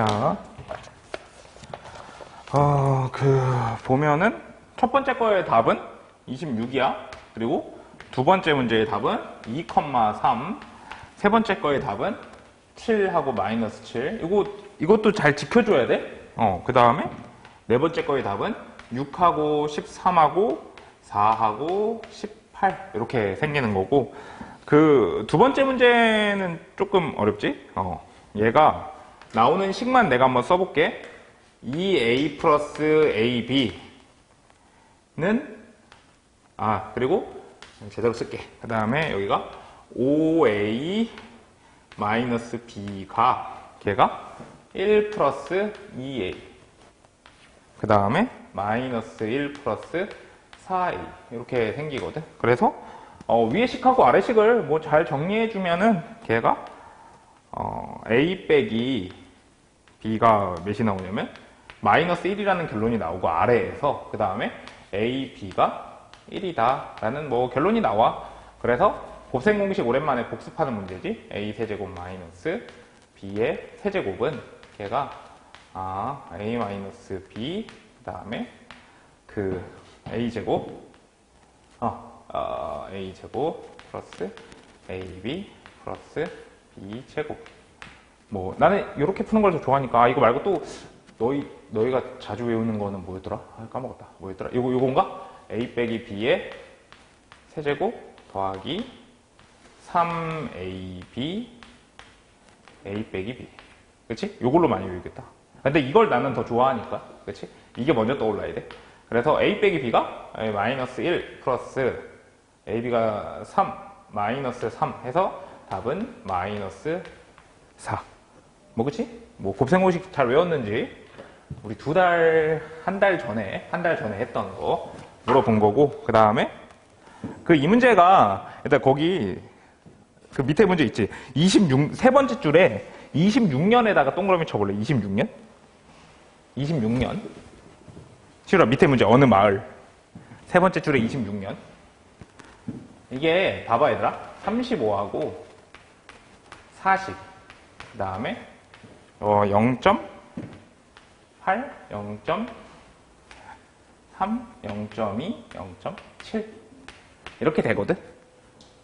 자, 어, 그, 보면은, 첫 번째 거의 답은 26이야. 그리고 두 번째 문제의 답은 2,3. 세 번째 거의 답은 7하고 마이너스 7. 이거, 이것도 잘 지켜줘야 돼. 어, 그 다음에 네 번째 거의 답은 6하고 13하고 4하고 18. 이렇게 생기는 거고. 그 두 번째 문제는 조금 어렵지? 어, 얘가 나오는 식만 내가 한번 써볼게. 2a 플러스 ab는 아 그리고 제대로 쓸게. 그 다음에 여기가 5a 마이너스 b가 걔가 1 플러스 2a 그 다음에 마이너스 1 플러스 4a 이렇게 생기거든. 그래서 어, 위에 식하고 아래 식을 뭐 잘 정리해주면은 걔가 어, a 빼기 b가 몇이 나오냐면 마이너스 1이라는 결론이 나오고 아래에서 그 다음에 a, b가 1이다 라는 뭐 결론이 나와. 그래서 곱셈 공식 오랜만에 복습하는 문제지 a 세제곱 마이너스 b의 세제곱은 걔가 아 a 마이너스 b 그 다음에 그 a 제곱 어, 어, a 제곱 플러스 ab 플러스 b 제곱 뭐 나는 이렇게 푸는 걸더 좋아하니까 아, 이거 말고 또 너희 너희가 자주 외우는 거는 뭐였더라? 아, 까먹었다. 뭐였더라? 이거 요건가? a 빼기 b의 세제곱 더하기 3ab a 빼기 b. 그렇지? 요걸로 많이 외우겠다. 근데 이걸 나는 더 좋아하니까. 그렇지? 이게 먼저 떠올라야 돼. 그래서 a 빼기 b가 마이너스 1 플러스 ab가 3 마이너스 3 해서 답은 마이너스 4. 뭐 그치? 뭐 곱셈공식 잘 외웠는지 우리 두 달, 한 달 전에, 한 달 전에 했던 거 물어본 거고, 그 다음에 그 이 문제가 일단 거기 그 밑에 문제 있지. 26, 세 번째 줄에 26년에다가 동그라미 쳐볼래? 26년? 26년. 싫어, 밑에 문제 어느 마을? 세 번째 줄에 26년. 이게 봐봐 얘들아. 35하고 40. 그 다음에 어, 0.8, 0.3, 0.2, 0.7 이렇게 되거든.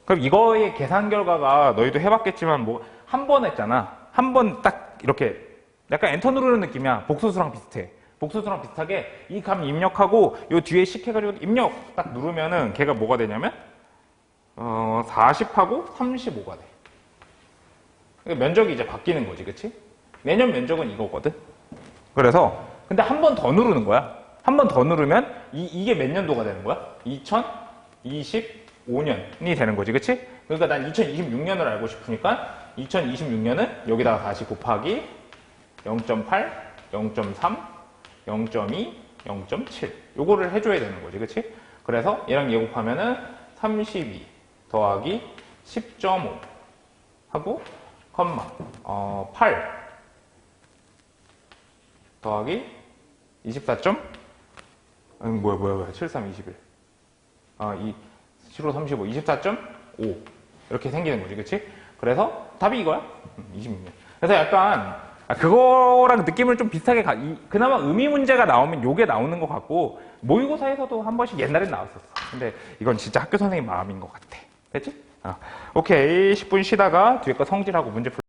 그럼 이거의 계산 결과가 너희도 해봤겠지만 뭐 한 번 했잖아. 한 번 딱 이렇게 약간 엔터 누르는 느낌이야. 복소수랑 비슷해. 복소수랑 비슷하게 이 감 입력하고 요 뒤에 식 해가지고 입력 딱 누르면은 걔가 뭐가 되냐면 어, 40하고 35가 돼. 그러니까 면적이 이제 바뀌는 거지, 그치? 내년 면적은 이거거든. 그래서 근데 한 번 더 누르는 거야. 한 번 더 누르면 이, 게몇 년도가 되는 거야? 2025년이 되는 거지, 그치? 그러니까 난 2026년을 알고 싶으니까 2026년은 여기다가 다시 곱하기 0.8, 0.3, 0.2, 0.7 요거를 해줘야 되는 거지, 그치? 그래서 얘랑 얘 곱하면은 32 더하기 10.5 하고 컴마 어, 8 더하기 24. 점? 아니, 뭐야, 뭐야, 뭐야. 73, 21. 아, 이, 7호 35, 24.5. 이렇게 생기는 거지, 그치? 그래서 답이 이거야. 음, 26년. 그래서 약간, 아, 그거랑 느낌을 좀 비슷하게 가, 이, 그나마 의미 문제가 나오면 요게 나오는 것 같고, 모의고사에서도 한 번씩 옛날엔 나왔었어. 근데 이건 진짜 학교 선생님 마음인 것 같아. 됐지? 아, 오케이. 10분 쉬다가 뒤에 거 성질하고 문제 풀